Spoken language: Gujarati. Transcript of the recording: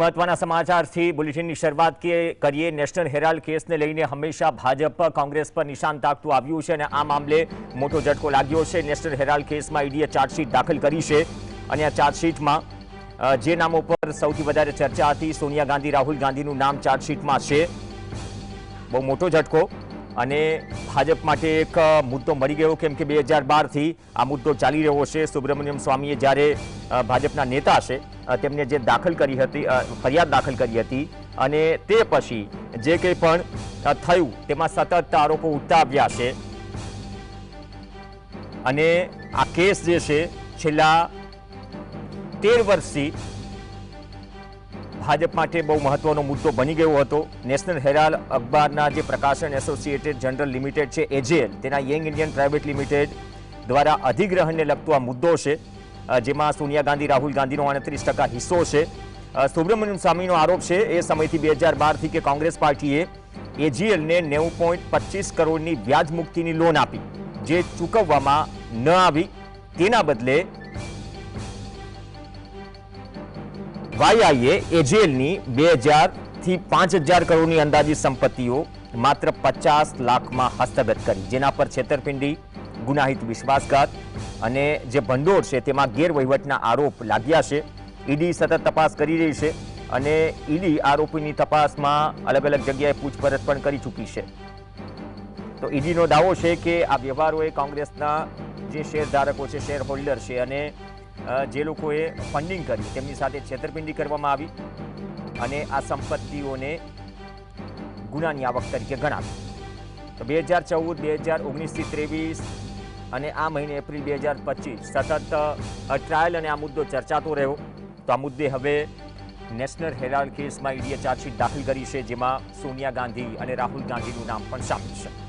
महत्वपूर्ण समाचार से बुलेटिन की शुरुआत किए करिए नेशनल हेराल्ड केस ने ले लिए हमेशा भाजपा कांग्रेस पर निशान ताक तू आवियो छे ने आ मामले મોટો જટકો લાગ્યો છે નેશનલ હેરાલ્ડ કેસ માં ઇડિયા ચાર્ટશીટ दाखल કરી છે અને આ ચાર્ટશીટ માં જે નામ ઉપર સૌથી વધારે ચર્ચા હતી સોનિયા ગાંધી રાહુલ ગાંધી નું નામ ચાર્ટશીટ માં છે બહુ મોટો જટકો અને ભાજપ માટે એક મુદ્દો મળી ગયો કેમ કે બે હજાર બારથી આ મુદ્દો ચાલી રહ્યો છે સુબ્રમણ્યમ સ્વામીએ જ્યારે ભાજપના નેતા છે તેમને જે દાખલ કરી હતી ફરિયાદ દાખલ કરી હતી અને તે પછી જે કંઈ પણ થયું તેમાં સતત આરોપો ઉઠતા આવ્યા છે અને આ કેસ જે છે છેલ્લા તેર વર્ષથી હાજીપ માટે બહુ મહત્વનો મુદ્દો બની ગયો હતો નેશનલ હેરાલ્ડ અખબારના જે प्रकाशन એસોસિએટેડ જનરલ લિમિટેડ છે એજીએલ તેના યંગ ઇન્ડિયન પ્રાઇવેટ લિમિટેડ દ્વારા અધિગ્રહણ લેખતો આ મુદ્દો છે જેમાં સુનિયા ગાંધી રાહુલ ગાંધીનો અને 38% હિસ્સો છે સુબ્રમણ્યમ સ્વામીનો આરોપ છે એ સમયથી 2012 થી કે કોંગ્રેસ પાર્ટીએ એજીએલ ને 90.25 કરોડની વ્યાજમુક્તિની લોન આપી જે ચૂકવવામાં ન આવી તેના બદલે વાયઆઈએ એજેલની બે હજારથી પાંચ હજાર કરોડની અંદાજિત સંપત્તિઓ માત્ર પચાસ લાખમાં હસ્તગત કરી જેના પર છેતરપિંડી ગુનાહિત વિશ્વાસઘાત અને જે ભંડોળ છે તેમાં ગેરવહીવટના આરોપ લાગ્યા છે ઈડી સતત તપાસ કરી રહી છે અને ઈડી આરોપીની તપાસમાં અલગ અલગ જગ્યાએ પૂછપરછ પણ કરી ચૂકી છે તો ઈડીનો દાવો છે કે આ વ્યવહારોએ કોંગ્રેસના જે શેર ધારકો છે શેર હોલ્ડર છે અને જે લોકોએ ફંડિંગ કર્યું તેમની સાથે ક્ષેત્રપેંડી કરવામાં આવી અને આ સંપત્તિઓને ગુનાની આવક તરીકે ગણાવ્યું તો 2014 2019 થી 23 અને આ મહિને એપ્રિલ 2025 સતત ટ્રાયલ અને આ મુદ્દો ચર્ચાતો રહ્યો તો આ મુદ્દે હવે નેશનલ હેરાલ્ડ કેસમાં ઇડિયા ચાચી દાખલ કરી છે જેમાં સોનિયા ગાંધી અને રાહુલ ગાંધીનું નામ પણ સામે છે